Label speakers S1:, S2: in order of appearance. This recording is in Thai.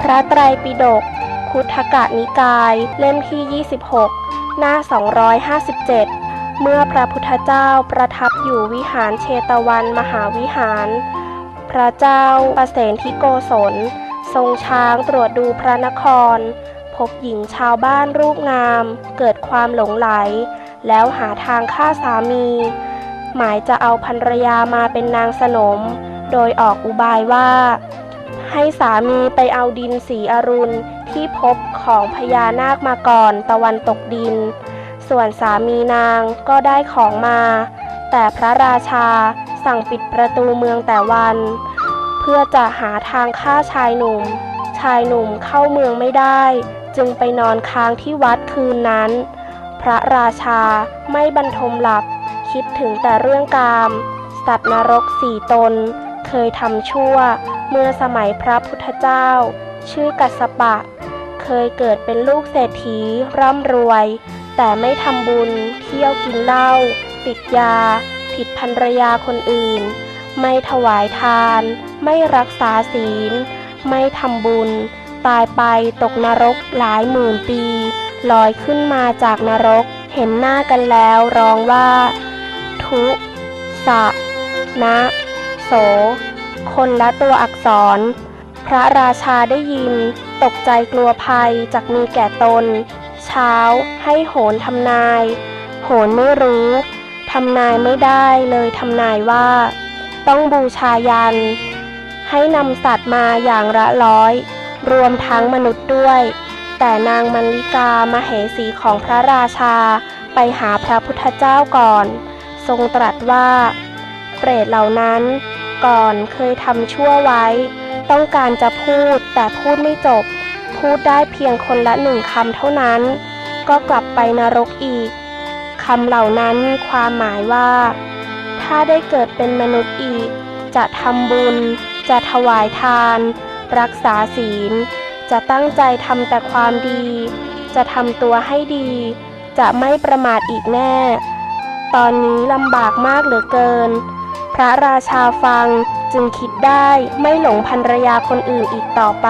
S1: พระไตรปิฎกคุทธกะนิกาย เล่มที่ 26 หน้า 257 เมื่อพระพุทธเจ้าประทับอยู่วิหารเชตวันมหาวิหาร พระเจ้าประเสนทิโกศล ทรงช้างตรวจดูพระนคร พบหญิงชาวบ้านรูปงาม เกิดความหลงไหล แล้วหาทางฆ่าสามี หมายจะเอาภรรยามาเป็นนางสนม โดยออกอุบายว่า ให้สามีไปเอาดินสีอรุณที่พบของพญานาคมาก่อนตะวันตกดิน ส่วนสามีนางก็ได้ของมา แต่พระราชาสั่งปิดประตูเมืองแต่วัน เพื่อจะหาทางฆ่าชายหนุ่ม ชายหนุ่มเข้าเมืองไม่ได้ จึงไปนอนค้างที่วัดคืนนั้น พระราชาไม่บรรทมหลับ คิดถึงแต่เรื่องกาม สัตว์นรกสี่ตน เคยทำชั่ว เมื่อสมัยพระพุทธเจ้า ชื่อกัสสปะ เคยเกิดเป็นลูกเศรษฐีร่ำรวย แต่ไม่ทำบุญ เที่ยวกินเหล้าติดยา ผิดภรรยาคนอื่น ไม่ถวายทาน ไม่รักษาศีล ไม่ทำบุญ ตายไปตกนรกหลายหมื่นปี ลอยขึ้นมาจากนรก เห็นหน้ากันแล้วร้องว่า ทุ สะ นะ โส คนละตัวอักษร พระราชาได้ยิน ตกใจกลัวภัยจากมีแก่ตน เช้าให้โหนทำนาย โหนไม่รู้ทำนายไม่ได้เลยทำนายว่า ต้องบูชายัน ให้นำสัตว์มาอย่างละร้อย รวมทั้งมนุษย์ด้วย แต่นางมัลลิกามาเหสีของพระราชาไปหาพระพุทธเจ้าก่อน ทรงตรัสว่า เปรตเหล่านั้น ก่อนเคยทำชั่วไว้ ต้องการจะพูดแต่พูดไม่จบ พูดได้เพียงคนละหนึ่งคำเท่านั้น ก็กลับไปนรกอีกคำเหล่านั้นมีความหมายว่า ถ้าได้เกิดเป็นมนุษย์อีก จะทำบุญ จะถวายทาน รักษาศีล จะตั้งใจทำแต่ความดี จะทำตัวให้ดี จะไม่ประมาทอีกแน่ ตอนนี้ลำบากมากเหลือเกิน ระราชาฟังจึงคิดได้ไม่หลงภรรยาคนอื่นอีกต่อไป